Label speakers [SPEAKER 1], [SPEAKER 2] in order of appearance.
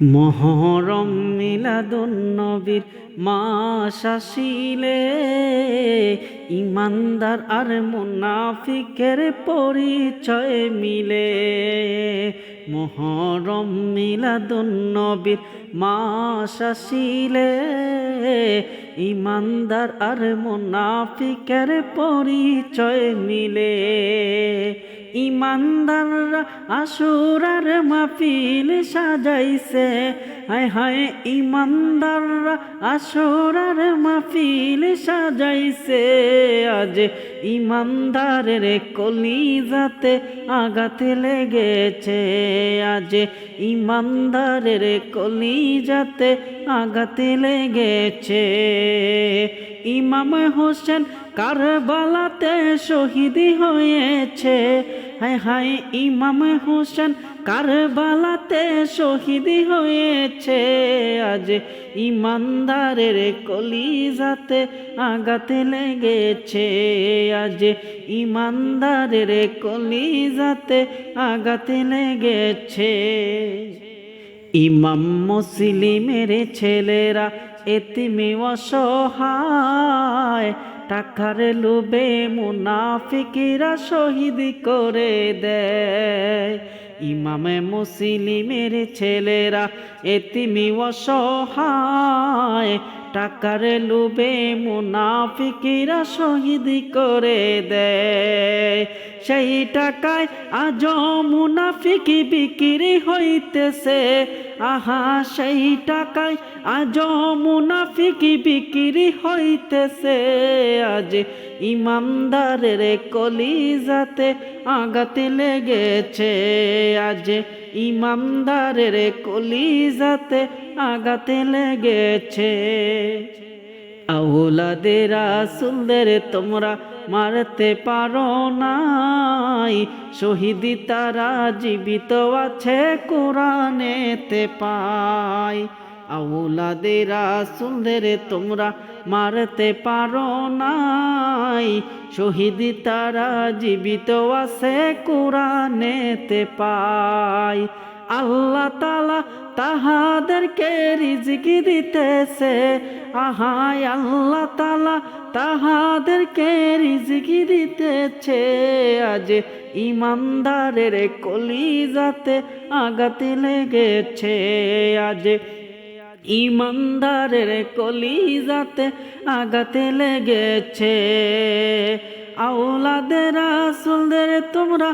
[SPEAKER 1] মহরম মিলাদুন নবীর মাস আসিলে ইমানদার আর মুনাফিকের পরিচয় মিলে। মহরম মিলাদুন নবীর মাস আসিলে ইমানদার আর মুনাফিকের পরিচয় মিলে। ইমানদাররা আসুরার মাফিল সাজাইছে। হায় হায়, ইমানদাররা আসুরার মাহফিল সাজাইছে। আজ ইমানদারের কলিজাতে আঘাতে লেগেছে। আজ ইমানদারের কলিজাতে আঘাতে লেগেছে। ইমাম হোসেন কারবালাতে শহীদ হয়েছে। হায় হায় ইমাম হোসেন কারবালাতে শহীদ হয়েছে। আজ ইমানদারের কলিজাতে আঘাতে লেগেছে। আজ ইমানদারের কলিজাতে আঘাতে লেগেছে। ইমাম মুসলিমের ছেলেরা এতিমি অসহায়, টাকার লোবে মুনাফিকিরা শহীদ করে দেয়। ইমামে মুসলিমের ছেলেরা এতিমি অসহায়, টাকার লোবে মুনাফিকিরা শহীদ করে দেয়। সেই টাকায় আজ মুনাফিকি বিক্রি হইতেছে। আহা, সেই টাকায় আজ মুনাফিকি বিক্রি হইতেছে। আজ ইমানদারের কলিজাতে আঘাতে লেগেছে। আজ ইমানদারের কলিজাতে আঘাতে লেগেছে। আউলাদের রাসুলদের তোমরা মারতে পারো নাই। শহীদ তারা জীবিত আছে কোরআনেতে পাই। আউলাদের রাসুলদের তোমরা মারতে পারো নাই। শহীদি তারা জীবিত আছে কোরআনেতে পাই। আল্লাহ তালা তাহাদেরকে রিজিকি দিতেছে। আহাই আল্লাহ তালা তাহাদেরকে রিজিকি দিতেছে। আজ ইমানদারের কলিজাতে আঘাতে লেগেছে। আজ ইমানদারের কলিজাতে আঘাতে লেগেছে। আওলাদের আসলদের তোমরা